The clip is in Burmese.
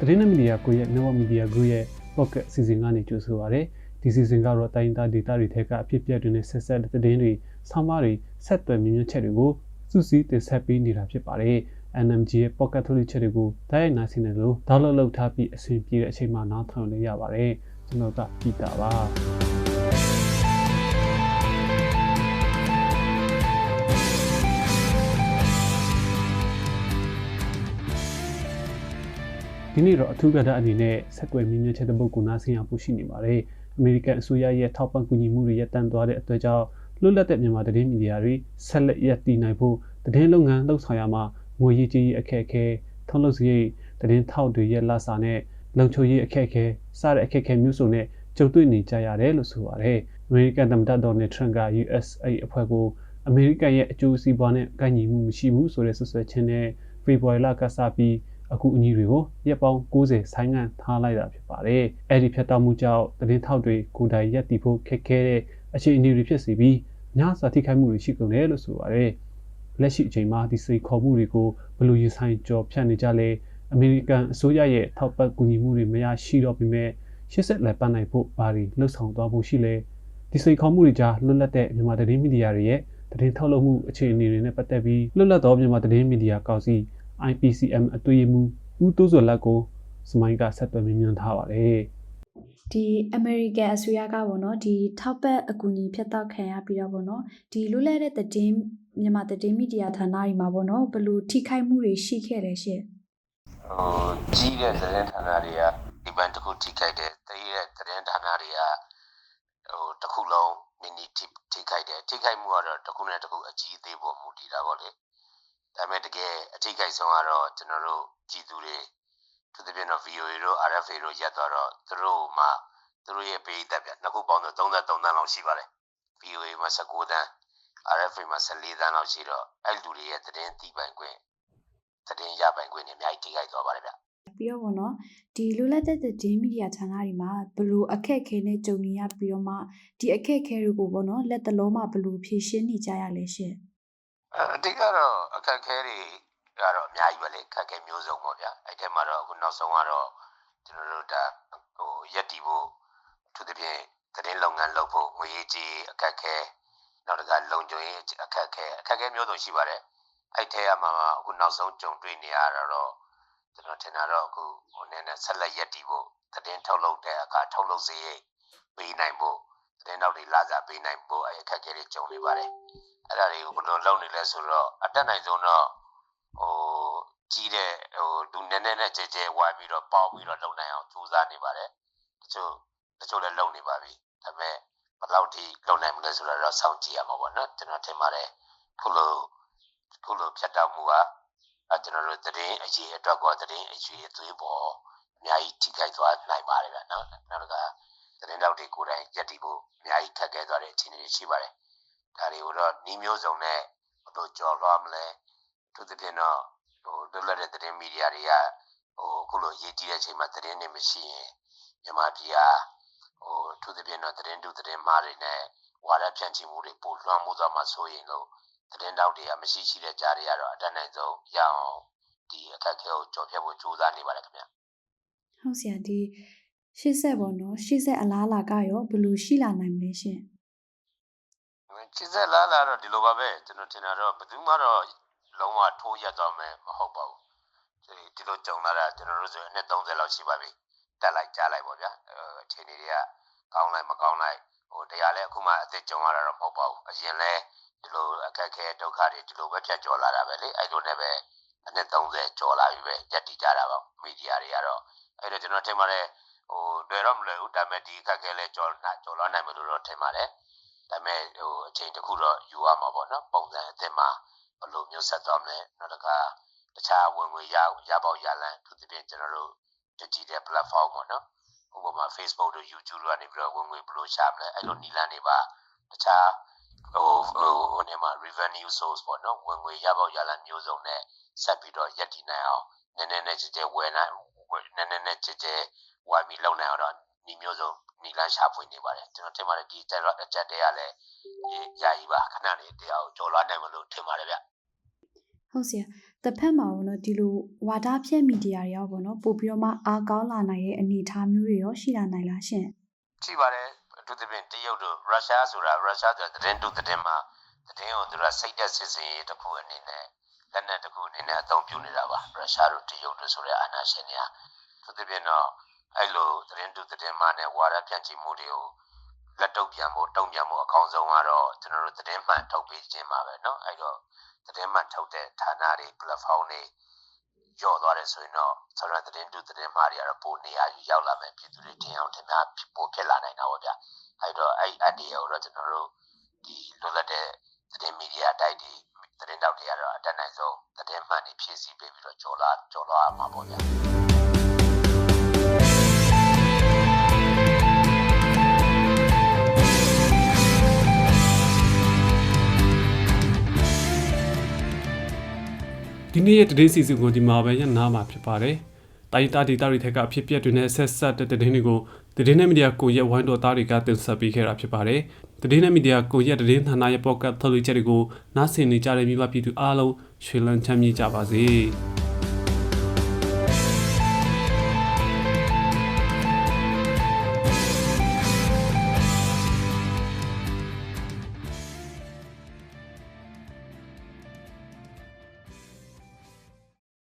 သတင်းနဲ့မီဒီယာကိုရဲ့ Network Media Group ရဲ့ Pocket စီစဉ်ကနေကြိုဆိုပါရစေဒီစီစဉ်ကတော့တိုင်းဒေသဒေသတွေထက်ကအဖြစ်အပျက်တွေနဲ့ဆက်ဆက်တဲ့သတင်းတွေဆောင်းပါးတွေဆက်သွယ်မြင်မြင်ချက်တွေကိုစုစည်းတင်ဆက်ပေးနေတာဖြစ်ပါတယ် NMG ရဲ့ Pocket ထုတ်လွှင့်ချက်တွေကိုတိုက်ရိုက်နားဆင်နိုင်လို့ download လုပ်ထားပြီးအဆင်ပြေတဲ့အချိန်မှာနားထောင်လို့ရပါတယ်ကျွန်တော်ကပြည်တာပါ ဒီနေ့တော့အထူးကဏ္ဍအနေနဲ့ဆက်သွယ်မြင်မြင်ချက်တဲ့ပုဂ္ဂိုလ်နားဆင်ရဖို့ရှိနေပါတယ်အမေရိကန်အစိုးရရဲ့ထောက်ပံ့ကူညီမှုတွေရပ်တန့်သွားတဲ့အတွက်ကြောင့်လွတ်လပ်တဲ့မြန်မာသတင်းမီဒီယာတွေဆက်လက်ရပ်တည်နိုင်ဖို့သတင်းလုပ်ငန်းလှုပ်ဆောင်ရမှာငွေရည်ကြီးအခက်အခဲထုံးလုပ်စရိတ်သတင်းထောက်တွေရဲ့လက်စာနဲ့လုံခြုံရေးအခက်အခဲစတဲ့အခက်အခဲမျိုးစုံနဲ့ကြုံတွေ့နေကြရတယ်လို့ဆိုပါတယ်အမေရိကန်သမ္မတဒေါ်နယ်ထရန့်က USA အဖွဲ့ကိုအမေရိကန်ရဲ့အကျိုးစီးပွားနဲ့ကိုက်ညီမှုမရှိဘူးဆိုတဲ့ဆွဆွဲခြင်းနဲ့ဖေဖော်ဝါရီလကစပြီး အခုအညီတွေကိုရက်ပေါင်း90ဆိုင်းငံ့ထားလိုက်တာဖြစ်ပါတယ်။အဲ့ဒီဖြတ်တောက်မှုကြောင့်သတင်းထောက်တွေကိုယ်တိုင်ရက်တည်ဖို့ခက်ခဲတဲ့အခြေအနေတွေဖြစ်စေပြီးညစာထိခိုက်မှုတွေရှိကုန်တယ်လို့ဆိုပါတယ်။လက်ရှိအချိန်မှာဒီစိတ်ခေါ်မှုတွေကိုဘယ်လိုရင်ဆိုင်ကြော်ဖြတ်နေကြလဲအမေရိကန်အစိုးရရဲ့ထောက်ပံ့ကူညီမှုတွေမရရှိတော့ပေမဲ့ရှစ်ဆက်လက်ပန်းနိုင်ဖို့ဘာတွေလှုပ်ဆောင်သွားဖို့ရှိလဲဒီစိတ်ခေါ်မှုတွေကြားလွတ်လပ်တဲ့မြန်မာသတင်းမီဒီယာတွေရဲ့သတင်းထုတ်လုပ်မှုအခြေအနေတွေနဲ့ပတ်သက်ပြီးလွတ်လပ်သောမြန်မာသတင်းမီဒီယာကောင်စီ IPCM အတွေ့အမှုဦးတိုးစောလက်ကိုစမိုင်းကဆက်သွယ်မြင်မြန်ထားပါတယ်ဒီအမေရိကန်အစိုးရကပေါ့နော်ဒီထောက်ပံ့အကူအညီဖြတ်တောက်ခံရပြီးတော့ပေါ့နော်ဒီလွတ်လပ်တဲ့သတင်းမြန်မာသတင်းမီဒီယာဌာနတွေမှာပေါ့နော်ဘယ်လိုထိခိုက်မှုတွေရှိခဲ့လဲရှင့်ဟိုကြီးတဲ့သတင်းဌာနတွေကဒီဘန်တစ်ခုထိခိုက်တယ်တေးတဲ့သတင်းဌာနတွေကဟိုတစ်ခုလုံးနည်းနည်းထိထိခိုက်တယ်ထိခိုက်မှုကတော့တစ်ခုနဲ့တစ်ခုအကြီးအသေးပေါ်မူတည်တာပေါ့လေ ဒါပေမဲ့တကယ်အထိခိုက်ဆုံးကတော့ကျွန်တော်တို့ကြည်သူတွေသူတပြင်းတော့ VOA တို့ RFA တို့ရက်တော့တော့သူတို့မှသူတို့ရဲ့ပေးသက်ပြနှစ်ခုပေါင်းတော့33တန်းလောက်ရှိပါတယ် VOA မှာ19တန်း RFA မှာ14တန်းလောက်ရှိတော့အဲ့လူတွေရဲ့သတင်းတီးပိုင်ခွင့်သတင်းရပိုင်ခွင့်တွေအများကြီးထိခိုက်သွားပါတယ်ဗျပြီးတော့ပေါ့နော်ဒီလွတ်လပ်တဲ့သတင်းမီဒီယာဌာနတွေမှာဘယ်လိုအခက်အခဲနဲ့ကြုံနေရပြီးတော့မှဒီအခက်အခဲတွေကိုပေါ့နော်လက်တလုံးမှာဘယ်လိုဖြေရှင်းနေကြရလဲရှင့် အဲအတိတ်ကတော့အခက်အခဲတွေကတော့အများကြီးပဲလေအခက်အခဲမျိုးစုံပေါ့ဗျာအဲ့ထဲမှာတော့အခုနောက်ဆုံးကတော့ကျွန်တော်တို့ဒါဟိုရက်တီဖို့အထူးသဖြင့်သတင်းလုပ်ငန်းလုပ်ဖို့ငွေရေးကြေးအခက်အခဲနောက်တစ်ခါလုံခြုံရေးအခက်အခဲအခက်အခဲမျိုးစုံရှိပါတယ်အဲ့ထဲမှာမှအခုနောက်ဆုံးကြုံတွေ့နေရတာတော့ကျွန်တော်ထင်တာတော့အခုဟိုနည်းနည်းဆက်လက်ရက်တီဖို့သတင်းထုတ်လုပ်တဲ့အခါထုတ်လုပ်စေးပေးနိုင်ဖို့သတင်းနောက်တွေလာစားပေးနိုင်ဖို့အဲ့အခက်အခဲတွေကြုံနေပါတယ် အဲ့ဒါတွေကိုဘယ်လိုလုပ်နေလဲဆိုတော့အတက်နိုင်ဆုံးတော့ဟိုကြီးတဲ့ဟိုလူနည်းနည်းနဲ့ကြဲကြဲဝိုင်းပြီးတော့ပေါင်းပြီးတော့လုပ်နိုင်အောင်ကြိုးစားနေပါတယ်တချို့တချို့လည်းလုပ်နေပါပြီဒါပေမဲ့ဘယ်လောက်ထိလုပ်နိုင်မလဲဆိုတော့စောင့်ကြည့်ရမှာပေါ့နော်ကျွန်တော်ထင်ပါတယ်ခုလိုခုလိုဖြတ်တောက်မှုကအဲကျွန်တော်တို့သတင်းအရေးအတွက်ကောသတင်းအရေးအသွေးပေါ်အများကြီးထိခိုက်သွားနိုင်ပါတယ်ဗျနော်နောက်တစ်ခါသတင်းတောက်တွေကိုယ်တိုင်ရက်တည်ဖို့အများကြီးခက်ခဲသွားတဲ့အခြေအနေတွေရှိပါတယ် ဒါတွေကိုတော့နှီးမျိုးစုံနဲ့ဘယ်လိုကြော်လွှားမလဲသူသဖြင့်တော့ဟိုလွတ်လပ်တဲ့သတင်းမီဒီယာတွေကဟိုအခုလိုရေးကြည့်တဲ့အချိန်မှာသတင်းတွေမရှိရင်မြန်မာပြည်ဟာဟိုသူသဖြင့်တော့သတင်းတူသတင်းမှားတွေနဲ့ဝါဒဖြန့်ချိမှုတွေပိုလွှမ်းမိုးသွားမှာဆိုရင်လို့သတင်းတောက်တွေကမရှိရှိတဲ့ကြားတွေကတော့အတတ်နိုင်ဆုံးရအောင်ဒီအခက်အခဲကိုကြော်ဖြတ်ဖို့ကြိုးစားနေပါတယ်ခင်ဗျဟုတ်ဆရာဒီရှေ့ဆက်ပေါ့နော်ရှေ့ဆက်အလားအလာကရောဘယ်လိုရှိလာနိုင်မလဲရှင့် ချစ်ဆက်လာလာတော့ဒီလိုပါပဲကျွန်တော်ထင်တာတော့ဘယ်သူမှတော့လုံးဝထိုးရက်သွားမယ်မဟုတ်ပါဘူးဒီဒီလိုကြုံလာတာကျွန်တော်တို့ဆိုအနှစ်30လောက်ရှိပါပြီတက်လိုက်ကြားလိုက်ပေါ့ဗျာအဲအခြေအနေတွေကကောင်းလိုက်မကောင်းလိုက်ဟိုတရားလဲအခုမှအသက်ကြုံရတာတော့မဟုတ်ပါဘူးအရင်လဲဒီလိုအခက်အခဲဒုက္ခတွေဒီလိုပဲဖြတ်ကျော်လာတာပဲလေအဲ့လိုနဲ့ပဲအနှစ်30ကျော်လာပြီပဲရက်တည်ကြတာပါမီဒီယာတွေကတော့အဲ့တော့ကျွန်တော်ထင်ပါတယ်ဟိုလွယ်တော့မလွယ်ဘူးဒါပေမဲ့ဒီအခက်အခဲလဲကျော်လာကျော်လွှားနိုင်မယ်လို့တော့ထင်ပါတယ် ဒါပေမဲ့ဟိုအချိန်တစ်ခုတော့ယူရမှာပေါ့နော်ပုံစံအသစ်မှာဘယ်လိုမျိုးဆက်သွားမလဲနောက်တစ်ခါတခြားဝင်ငွေရရပေါက်ရလန်သူတပြင်းကျွန်တော်တို့ digital platform ပေါ့နော်ဥပမာ Facebook တို့ YouTube တို့ကနေပြီးတော့ဝင်ငွေဘယ်လိုရှာမလဲအဲ့လိုနီလန်းတွေပါတခြားဟိုဟိုဟိုနေမှာ revenue source ပေါ့နော်ဝင်ငွေရပေါက်ရလန်မျိုးစုံနဲ့ဆက်ပြီးတော့ရက်တည်နိုင်အောင်နည်းနည်းနဲ့ကြည်ကြဲဝယ်နိုင်နည်းနည်းနဲ့ကြည်ကြဲဝိုင်းပြီးလုပ်နိုင်အောင်တော့ဒီမျိုးစုံ နီလန်းရှာဖွေနေပါတယ်ကျွန်တော်ထင်ပါတယ်ဒီတက်တော့အချက်တည်းကလည်းဒီယာယီပါခဏလေးတရားကိုကြော်လွှားနိုင်မလို့ထင်ပါတယ်ဗျဟုတ်ဆရာတစ်ဖက်မှာပေါ့နော်ဒီလိုဝါဒဖြန့်မီဒီယာတွေရောပေါ့နော်ပို့ပြီးတော့မှအားကောင်းလာနိုင်တဲ့အနေအထားမျိုးတွေရောရှိလာနိုင်လားရှင်ရှိပါတယ်အထူးသဖြင့်တရုတ်တို့ရုရှားဆိုတာရုရှားဆိုတာသတင်းတုသတင်းမှာသတင်းကိုသူကစိတ်သက်စစ်စင်ရေးတစ်ခုအနေနဲ့လက်နက်တစ်ခုအနေနဲ့အသုံးပြုနေတာပါရုရှားတို့တရုတ်တို့ဆိုတဲ့အာဏာရှင်တွေဟာအထူးသဖြင့်တော့ အဲ့လိုသတင်းတုသတင်းမှာနဲ့ဝါဒပြန်ကြည့်မှုတွေကိုလက်တုပ်ပြန်ဖို့တုံ့ပြန်ဖို့အကောင်းဆုံးကတော့ကျွန်တော်တို့သတင်းမှန်ထုတ်ပေးခြင်းပါပဲเนาะအဲ့တော့သတင်းမှန်ထုတ်တဲ့ဌာနတွေ platform တွေကျော်သွားတယ်ဆိုရင်တော့ဆောရသတင်းတုသတင်းမှာတွေကတော့ပိုနေရာယူရောက်လာမယ်ပြည်သူတွေထင်အောင်ထင်များပိုဖြစ်လာနိုင်တာပေါ့ဗျာ အဲ့တော့အဲ့အတ္တိရောတော့ကျွန်တော်တို့ဒီလွတ်လပ်တဲ့သတင်းမီဒီယာတိုက်တွေသတင်းတောက်တွေကတော့အတက်နိုင်ဆုံးသတင်းမှန်တွေဖြည့်ဆည်းပေးပြီးတော့ကြော်လာကြော်လာရမှာပေါ့ဗျာ ဒီနေ့ရဲ့တတိစီစဉ်ကိုဒီမှာပဲရနာမှာဖြစ်ပါတယ်။တာရီတာဒီတာရီထက်ကအဖြစ်ပြက်တွေနဲ့ဆက်ဆက်တဲ့တည်င်းတွေကိုတည်င်းနဲ့မီဒီယာကိုရက်ဝိုင်းတော်သားတွေကတင်ဆက်ပေးခဲ့တာဖြစ်ပါတယ်။တည်င်းနဲ့မီဒီယာကိုရက်တည်င်းဌာနရဲ့ပေါ့ကတ်ထုတ်လွှင့်ချက်တွေကိုနားဆင်နေကြတဲ့မိဘပြည်သူအားလုံးရွှေလန်းချမ်းမြေ့ကြပါစေ။